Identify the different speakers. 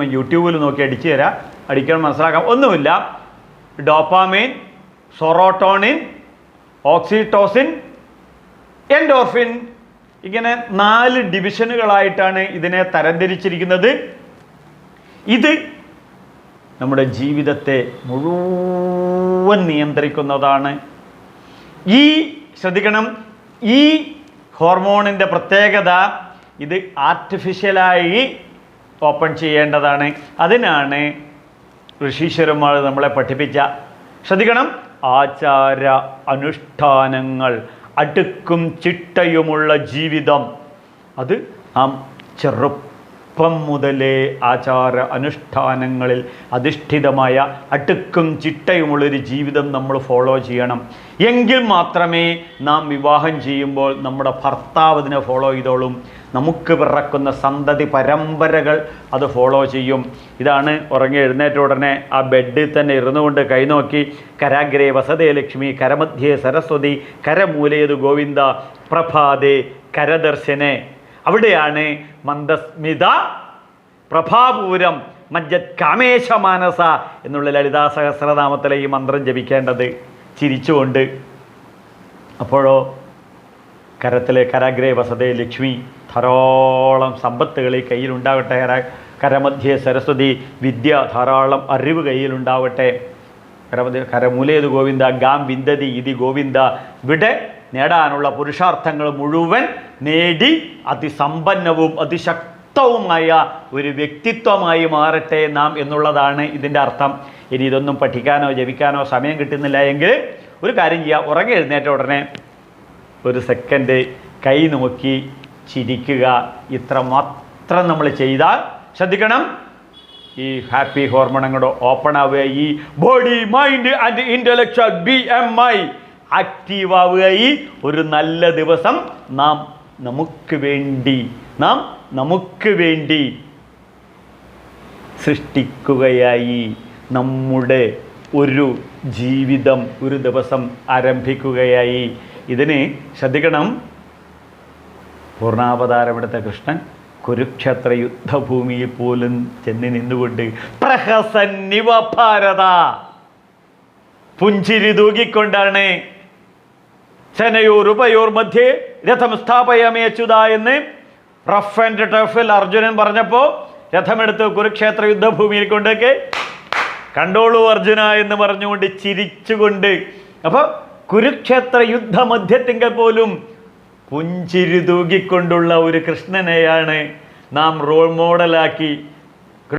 Speaker 1: കിട്ടുമ്പോൾ യൂട്യൂബിൽ നോക്കി അടിച്ചു തരാം. അടിക്കണം മനസ്സിലാക്കാം. ഒന്നുമില്ല. ഡോപ്പാമൈൻ സൊറോട്ടോണിൻ ഓക്സിറ്റോസിൻ എൻഡോർഫിൻ ഇങ്ങനെ നാല് ഡിവിഷനുകളായിട്ടാണ് ഇതിനെ തരംതിരിച്ചിരിക്കുന്നത്. ഇത് നമ്മുടെ ജീവിതത്തെ മുഴുവൻ നിയന്ത്രിക്കുന്നതാണ്. ഈ ശ്രദ്ധിക്കണം. ഈ ഹോർമോണിന്റെ പ്രത്യേകത ഇത് ആർട്ടിഫിഷ്യലായി ഓപ്പൺ ചെയ്യേണ്ടതാണ്. അതിനാണ് ഋഷീശ്വരന്മാർ നമ്മളെ പഠിപ്പിച്ച. ശ്രദ്ധിക്കണം. ആചാര അനുഷ്ഠാനങ്ങൾ അടുക്കും ചിട്ടയുമുള്ള ജീവിതം. അത് നാം ചെറുപ്പം മുതലേ ആചാര അനുഷ്ഠാനങ്ങളിൽ അധിഷ്ഠിതമായ അടുക്കും ചിട്ടയുമുള്ളൊരു ജീവിതം നമ്മൾ ഫോളോ ചെയ്യണം. എങ്കിൽ മാത്രമേ നാം വിവാഹം ചെയ്യുമ്പോൾ നമ്മുടെ ഭർത്താവ് ഇതിനെ ഫോളോ ചെയ്തോളും. നമുക്ക് പിറക്കുന്ന സന്തതി പരമ്പരകൾ അത് ഫോളോ ചെയ്യും. ഇതാണ് ഉറങ്ങി എഴുന്നേറ്റ ഉടനെ ആ ബെഡിൽ തന്നെ ഇരുന്നു കൊണ്ട് കൈനോക്കി കരാഗ്രേ വസതേ ലക്ഷ്മി കരമധ്യേ സരസ്വതി കരമൂലേതു ഗോവിന്ദ പ്രഭാതേ കരദർശനെ. അവിടെയാണ് മന്ദസ്മിത പ്രഭാപൂരം മജ്ജത് കാമേശ മാനസ എന്നുള്ള ലളിതാ സഹസ്രനാമത്തിലെ ഈ മന്ത്രം ജപിക്കേണ്ടത് ചിരിച്ചുകൊണ്ട്. അപ്പോഴോ കരത്തിലെ കരാഗ്രേ വസതേ ലക്ഷ്മി. ധാരാളം സമ്പത്തുകൾ ഈ കയ്യിലുണ്ടാവട്ടെ. കര കരമധ്യേ സരസ്വതി വിദ്യ ധാരാളം അറിവ് കയ്യിലുണ്ടാവട്ടെ. കരമധ്യ കരമൂലേത് ഗോവിന്ദ ഗാം വിന്ദതി ഇതി ഗോവിന്ദ. ഇവിടെ നേടാനുള്ള പുരുഷാർത്ഥങ്ങൾ മുഴുവൻ നേടി അതിസമ്പന്നവും അതിശക്തവുമായ ഒരു വ്യക്തിത്വമായി മാറട്ടെ നാം എന്നുള്ളതാണ് ഇതിന്റെ അർത്ഥം. ഇനി ഇതൊന്നും പഠിക്കാനോ ജപിക്കാനോ സമയം കിട്ടുന്നില്ല എങ്കിൽ ഒരു കാര്യം ചെയ്യുക ഉറങ്ങി എഴുന്നേറ്റ ഉടനെ ഒരു സെക്കൻഡ് കൈ നോക്കി ചിരിക്കുക. ഇത്ര മാത്രം നമ്മൾ ചെയ്താൽ ശ്രദ്ധിക്കണം. ഈ ഹാപ്പി ഹോർമോണങ്ങളുടെ ഓപ്പൺ ആവുക. ഈ body mind and intellectual B M I active ആവുക. ഈ ഒരു നല്ല ദിവസം നാം നമുക്ക് വേണ്ടി നാം നമുക്ക് വേണ്ടി സൃഷ്ടിക്കുകയായി. നമ്മുടെ ഒരു ജീവിതം ഒരു ദിവസം ആരംഭിക്കുകയായി. ഇതിന് ശ്രദ്ധിക്കണം. പൂർണാവതാരമെടുത്ത കൃഷ്ണൻ കുരുക്ഷേത്ര യുദ്ധഭൂമിയിൽ പോലും ചെന്ന് നിന്നുകൊണ്ട് പ്രഹസന്നിവ ഭാരത. പുഞ്ചിരി തൂകിക്കൊണ്ടാണ് ചെനയൂർ ഉപയൂർ മധ്യേ രഥം സ്ഥാപയമേച്ചുത എന്ന് റഫ് ആൻഡ് ടഫിൽ അർജുനൻ പറഞ്ഞപ്പോൾ രഥമെടുത്ത് കുരുക്ഷേത്ര യുദ്ധഭൂമിയിൽ കൊണ്ടൊക്കെ കണ്ടോളൂ അർജുന എന്ന് പറഞ്ഞുകൊണ്ട് ചിരിച്ചുകൊണ്ട്. അപ്പോൾ കുരുക്ഷേത്ര യുദ്ധമധ്യത്തിങ്കൽ പോലും പുഞ്ചിരി തൂകിക്കൊണ്ടുള്ള ഒരു കൃഷ്ണനെയാണ് നാം റോൾ മോഡലാക്കി